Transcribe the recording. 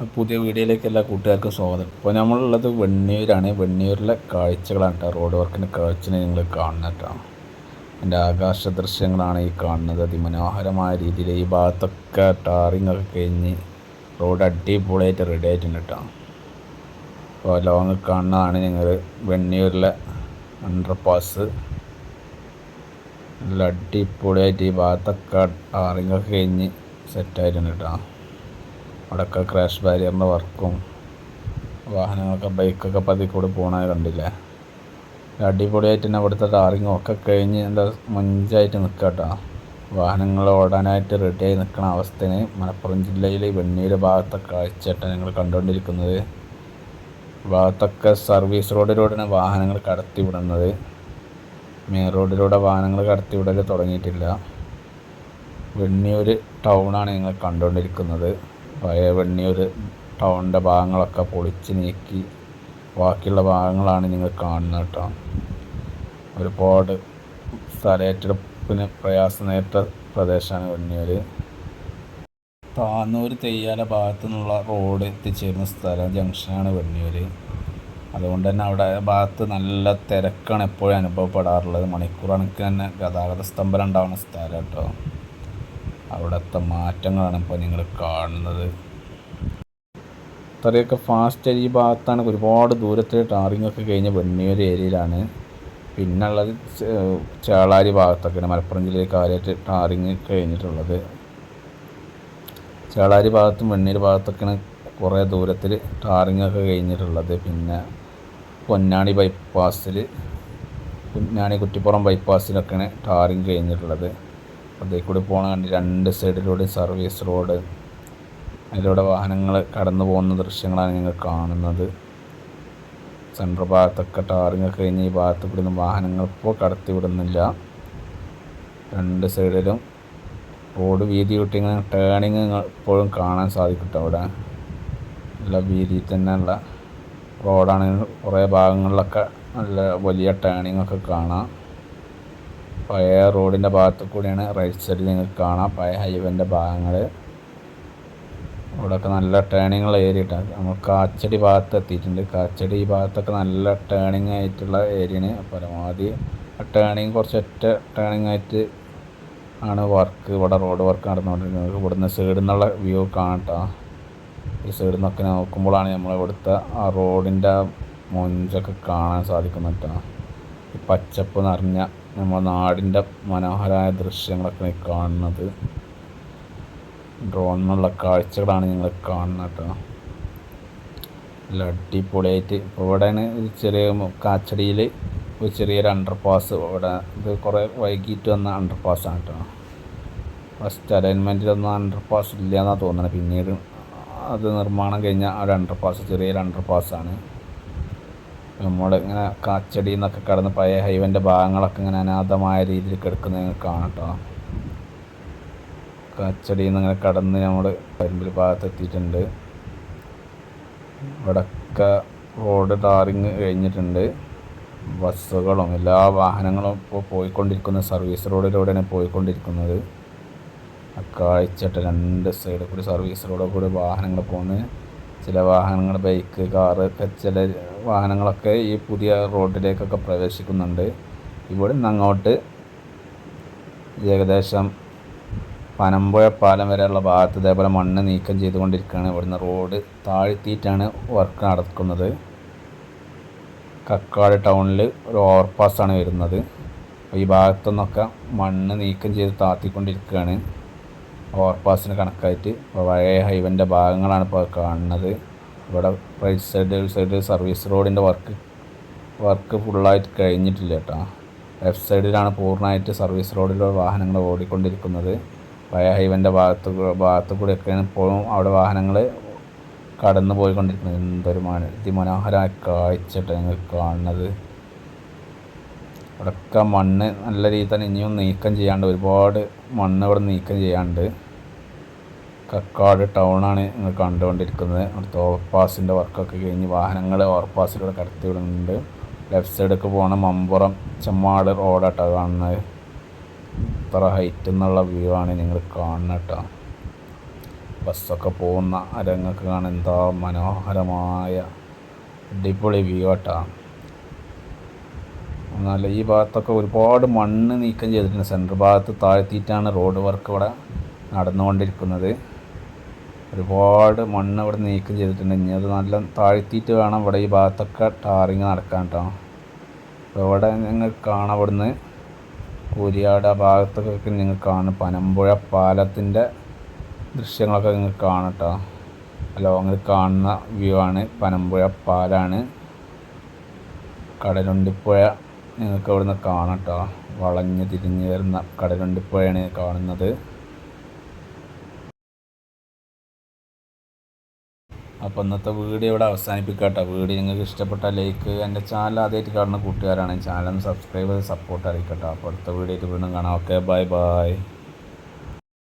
പുതിയ വീഡിയോയിലേക്ക് എല്ലാ കൂട്ടുകാർക്കും സ്വാഗതം. ഇപ്പോൾ നമ്മളുള്ളത് വെണ്ണീരാണ്. വെണ്ണീരിലെ കാഴ്ചകളാണ് കേട്ടോ. റോഡ് വർക്കിന്റെ കാഴ്ചനെ നിങ്ങൾ കാണുന്നത്. എന്റെ ആകാശ ദൃശ്യങ്ങളാണ് ഈ കാണുന്നത്. അതിമനോഹരമായ രീതിയിൽ ഈ ഭാഗത്തൊക്കെ ടാറിങ് ഒക്കെ കഴിഞ്ഞ് റോഡ് അടിപൊളിയായിട്ട് റെഡി ആയിട്ടുണ്ട് കേട്ടോ. അപ്പോൾ ലോങ് കാണുന്നതാണ് ഞങ്ങൾ വെണ്ണീരിലെ അണ്ടർപാസ് നല്ല അടിപൊളിയായിട്ട് ഈ ഭാഗത്തൊക്കെ ടാറിങ് ഒക്കെ കഴിഞ്ഞ് സെറ്റായിട്ടുണ്ട് കേട്ടോ. അവിടെയൊക്കെ ക്രാഷ് ബാരിയറിന്റെ വർക്കും. വാഹനങ്ങളൊക്കെ ബൈക്കൊക്കെ പതി കൂടി പോകണത് കണ്ടില്ലേ അടിപൊളിയായിട്ട് തന്നെ അവിടുത്തെ ടാറിങ്ങും ഒക്കെ കഴിഞ്ഞ് എന്താ മുഞ്ചായിട്ട് നിൽക്കുക കേട്ടോ വാഹനങ്ങൾ ഓടാനായിട്ട് റെഡി ആയി നിൽക്കുന്ന അവസ്ഥയിൽ മലപ്പുറം ജില്ലയിലെ വെണ്ണീര് ഭാഗത്തെ കാഴ്ചയായിട്ടാണ് ഞങ്ങൾ കണ്ടുകൊണ്ടിരിക്കുന്നത്. ഭാഗത്തൊക്കെ സർവീസ് റോഡിലൂടെയാണ് വാഹനങ്ങൾ കടത്തി വിടുന്നത്. മെയിൻ റോഡിലൂടെ വാഹനങ്ങൾ കടത്തി വിടൽ തുടങ്ങിയിട്ടില്ല. വെണ്ണിയൂർ ടൗണാണ് ഞങ്ങൾ കണ്ടുകൊണ്ടിരിക്കുന്നത്. പഴയ വെണ്ണിയൂർ ടൗണിന്റെ ഭാഗങ്ങളൊക്കെ പൊളിച്ച് നീക്കി ബാക്കിയുള്ള ഭാഗങ്ങളാണ് നിങ്ങൾ കാണുന്നത് കേട്ടോ. ഒരുപാട് സ്ഥലേറ്റെടുപ്പിന് പ്രയാസം നേരിട്ട പ്രദേശമാണ് വെണ്ണിയൂർ താന്നൂർ തെയ്യാല ഭാഗത്തു നിന്നുള്ള റോഡ് എത്തിച്ചേരുന്ന സ്ഥലം ജംഗ്ഷനാണ് വെണ്ണിയൂർ അതുകൊണ്ട് തന്നെ അവിടെ ഭാഗത്ത് നല്ല തിരക്കാണ് എപ്പോഴും അനുഭവപ്പെടാറുള്ളത്. മണിക്കൂർ കണക്കിന് തന്നെ ഗതാഗത സ്തംഭനം ഉണ്ടാകുന്ന സ്ഥലം കേട്ടോ. അവിടുത്തെ മാറ്റങ്ങളാണ് ഇപ്പോൾ നിങ്ങൾ കാണുന്നത്. ഇത്രയൊക്കെ ഫാസ്റ്റ് ഈ ഭാഗത്താണ് ഒരുപാട് ദൂരത്തിൽ ടാറിങ് ഒക്കെ കഴിഞ്ഞ വെണ്ണിയൊരു ഏരിയയിലാണ്. പിന്നുള്ളത് ചേളാരി ഭാഗത്തൊക്കെയാണ് മലപ്പുറം ജില്ലയിൽ കാര്യമായിട്ട് ടാറിങ് കഴിഞ്ഞിട്ടുള്ളത്. ചേളാരി ഭാഗത്തും വെണ്ണീർ ഭാഗത്തൊക്കെയാണ് കുറേ ദൂരത്തിൽ ടാറിങ് ഒക്കെ കഴിഞ്ഞിട്ടുള്ളത്. പിന്നെ പൊന്നാണി ബൈപ്പാസിൽ പൊന്നാണി കുറ്റിപ്പുറം ബൈപ്പാസിലൊക്കെയാണ് ടാറിങ് കഴിഞ്ഞിട്ടുള്ളത്. അതേ കൂടി പോകണ കണ്ടി രണ്ട് സൈഡിലൂടെ സർവീസ് റോഡ് അതിലൂടെ വാഹനങ്ങൾ കടന്നു പോകുന്ന ദൃശ്യങ്ങളാണ് നിങ്ങൾ കാണുന്നത്. സെൻട്രൽ ഭാഗത്തൊക്കെ ടാറിങ് കഴിഞ്ഞ് ഈ ഭാഗത്ത് കൂടി വാഹനങ്ങൾ ഇപ്പോൾ കടത്തി വിടുന്നില്ല. രണ്ട് സൈഡിലും റോഡ് വീതി വിട്ട് ടേണിങ് ഇപ്പോഴും കാണാൻ സാധിക്കും അവിടെ നല്ല വീതി തന്നെയുള്ള റോഡാണെങ്കിൽ കുറേ ഭാഗങ്ങളിലൊക്കെ നല്ല വലിയ ടേണിങ്ങൊക്കെ കാണാം. പഴയ റോഡിന്റെ ഭാഗത്ത് കൂടിയാണ് റൈറ്റ് സൈഡിൽ നിങ്ങൾക്ക് കാണാം. പഴയ ഹൈവേന്റെ ഭാഗങ്ങൾ ഇവിടെയൊക്കെ നല്ല ടേണിങ്ങുള്ള ഏരിയ ഇട്ടാണ് നമ്മൾ കാച്ചടി ഭാഗത്ത് എത്തിയിട്ടുണ്ട്. കാച്ചടി ഭാഗത്തൊക്കെ നല്ല ടേണിങ് ആയിട്ടുള്ള ഏരിയയാണ് പരമാവധി ടേണിങ് കുറച്ച് ഒറ്റ ടേണിങ് ആയിട്ട് ആണ് വർക്ക് ഇവിടെ റോഡ് വർക്ക് നടന്നുകൊണ്ടിരിക്കുന്നത്. ഇവിടുന്ന് സൈഡിൽ നിന്നുള്ള വ്യൂ കാണട്ടോ ഈ സൈഡിൽ നിന്നൊക്കെ നോക്കുമ്പോഴാണ് നമ്മൾ ഇവിടുത്തെ ആ റോഡിന്റെ മൊഞ്ചൊക്കെ കാണാൻ സാധിക്കുന്നത് ഈ പച്ചപ്പ് നിറഞ്ഞ നമ്മുടെ നാടിന്റെ മനോഹരമായ ദൃശ്യങ്ങളൊക്കെ കാണുന്നത്. ഡ്രോണിനുള്ള കാഴ്ചകളാണ് ഞങ്ങൾ കാണുന്നത് കേട്ടോ. നല്ല അടിപൊളിയായിട്ട് ഇപ്പോൾ ഇവിടെയാണ് ഒരു ചെറിയ കാച്ചടിയിൽ ഒരു ചെറിയൊരു അണ്ടർ പാസ് ഇവിടെ. ഇത് കുറേ വൈകിട്ട് വന്ന അണ്ടർ പാസ്സാണ് കേട്ടോ. ഫസ്റ്റ് അലൈൻമെന്റിലൊന്നും അണ്ടർ പാസ് ഇല്ല എന്നാണ് തോന്നുന്നത്. പിന്നീട് അത് നിർമ്മാണം കഴിഞ്ഞ ഒരു അണ്ടർ പാസ് ചെറിയൊരു അണ്ടർ പാസ്സാണ് നമ്മൾ ഇങ്ങനെ കാച്ചടി എന്നൊക്കെ കടന്ന് പഴയ ഹൈവന്റെ ഭാഗങ്ങളൊക്കെ ഇങ്ങനെ അനാഥമായ രീതിയിൽ കിടക്കുന്നത് നിങ്ങൾ കാണാം കേട്ടോ കാച്ചടിയിൽ നിന്ന് ഇങ്ങനെ കടന്ന് നമ്മൾ കരിമ്പിൽ ഭാഗത്ത് എത്തിയിട്ടുണ്ട് വടക്ക റോഡ് ടാറിങ് കഴിഞ്ഞിട്ടുണ്ട്. ബസ്സുകളും എല്ലാ വാഹനങ്ങളും ഇപ്പോൾ പോയിക്കൊണ്ടിരിക്കുന്ന. സർവീസ് റോഡിലൂടെയാണ് പോയിക്കൊണ്ടിരിക്കുന്നത്. അക്കാഴ്ചട്ട് രണ്ട് സൈഡിൽ കൂടി സർവീസ് റോഡിൽ കൂടി വാഹനങ്ങൾ പോകുന്നത് ചില വാഹനങ്ങൾ ബൈക്ക് കാറ് ചില വാഹനങ്ങളൊക്കെ ഈ പുതിയ റോഡിലേക്കൊക്കെ പ്രവേശിക്കുന്നുണ്ട്. ഇവിടെ നിന്ന് അങ്ങോട്ട് ഏകദേശം പനമ്പുഴ പാലം വരെയുള്ള ഭാഗത്ത് ഇതേപോലെ മണ്ണ് നീക്കം ചെയ്തുകൊണ്ടിരിക്കുകയാണ്. ഇവിടുന്ന് റോഡ് താഴ്ത്തിയിട്ടാണ് വർക്ക് നടക്കുന്നത്. കക്കാട് ടൗണിൽ ഒരു ഓവർപാസ്സാണ് വരുന്നത്. ഈ ഭാഗത്തുനിന്നൊക്കെ മണ്ണ് നീക്കം ചെയ്ത് താത്തിക്കൊണ്ടിരിക്കുകയാണ്. ഓവർപാസിന് കണക്കായിട്ട്. പഴയ ഹൈവന്റെ ഭാഗങ്ങളാണ് ഇപ്പോൾ കാണുന്നത്. ഇവിടെ റൈറ്റ് സൈഡ് സൈഡ് സർവീസ് റോഡിന്റെ വർക്ക് വർക്ക് ഫുള്ളായിട്ട് കഴിഞ്ഞിട്ടില്ല കേട്ടോ. ലെഫ്റ്റ് സൈഡിലാണ് പൂർണമായിട്ട് സർവീസ് റോഡിലുള്ള വാഹനങ്ങൾ ഓടിക്കൊണ്ടിരിക്കുന്നത്. പഴയ ഹൈവന്റെ ഭാഗത്ത് ഭാഗത്ത് കൂടെയൊക്കെയാണ് ഇപ്പോഴും അവിടെ വാഹനങ്ങൾ കടന്നു പോയിക്കൊണ്ടിരിക്കുന്നത് എന്തൊരു മന കാഴ്ച ഞങ്ങൾ കാണുന്നത്. ഇവിടെയൊക്കെ മണ്ണ് നല്ല രീതിയിൽ തന്നെ ഇനിയും നീക്കം ചെയ്യാണ്ട് ഒരുപാട് മണ്ണ് ഇവിടെ നീക്കം ചെയ്യാണ്ട് കക്കാട് ടൗണാണ് നിങ്ങൾ കണ്ടുകൊണ്ടിരിക്കുന്നത്. അവിടുത്തെ ഓവർപാസിന്റെ വർക്കൊക്കെ കഴിഞ്ഞ് വാഹനങ്ങൾ ഓവർപാസിലൂടെ കടത്തി വിടുന്നുണ്ട്. ലെഫ്റ്റ് സൈഡൊക്കെ പോകണ മമ്പുറം ചെമ്മാട് റോഡാട്ടോ കാണുന്നത്. ഇത്ര ഹൈറ്റ് എന്നുള്ള വ്യൂ ആണ് നിങ്ങൾ കാണുന്നത് കേട്ടോ ബസ്സൊക്കെ പോകുന്ന രംഗമൊക്കെ കാണാൻ എന്താ മനോഹരമായ അടിപൊളി വ്യൂ ആട്ടാ. എന്നാൽ ഈ ഭാഗത്തൊക്കെ ഒരുപാട് മണ്ണ് നീക്കം ചെയ്തിട്ടുണ്ട്. സെന്റർ ഭാഗത്ത് താഴ്ത്തിയിട്ടാണ് റോഡ് വർക്ക് ഇവിടെ നടന്നുകൊണ്ടിരിക്കുന്നത്. ഒരുപാട് മണ്ണ് ഇവിടെ നീക്കം ചെയ്തിട്ടുണ്ട്. ഇനി അത് നല്ല താഴ്ത്തിയിട്ട് വേണം ഇവിടെ ഈ ഭാഗത്തൊക്കെ ടാറിങ് നടക്കാൻ കേട്ടോ. അപ്പോൾ ഇവിടെ ഞങ്ങൾ കാണാം കൂരിയാട് ആ ഭാഗത്തൊക്കെ നിങ്ങൾ കാണും. പനമ്പുഴ പാലത്തിന്റെ ദൃശ്യങ്ങളൊക്കെ നിങ്ങൾ കാണാം കേട്ടോ. നിങ്ങൾ കാണുന്ന വ്യൂ ആണ്. പനമ്പുഴ പാലാണ്. കടലുണ്ടിപ്പുഴ നിങ്ങൾക്ക് ഇവിടുന്ന് കാണാം കേട്ടോ വളഞ്ഞു തിരിഞ്ഞ് വരുന്ന കടലുണ്ടിപ്പോഴാണ് കാണുന്നത്. അപ്പോൾ ഇന്നത്തെ വീഡിയോ ഇവിടെ അവസാനിപ്പിക്കാം വീഡിയോ നിങ്ങൾക്ക് ഇഷ്ടപ്പെട്ട ലൈക്ക് എന്റെ ചാനൽ ആദ്യമായിട്ട് കാണുന്ന കൂട്ടുകാരാണ് ചാനൽ സബ്സ്ക്രൈബ് ചെയ്ത് സപ്പോർട്ട് അറിയിക്കട്ടോ. അപ്പോൾ അടുത്ത വീഡിയോ വീണ്ടും കാണാം. Okay bye bye.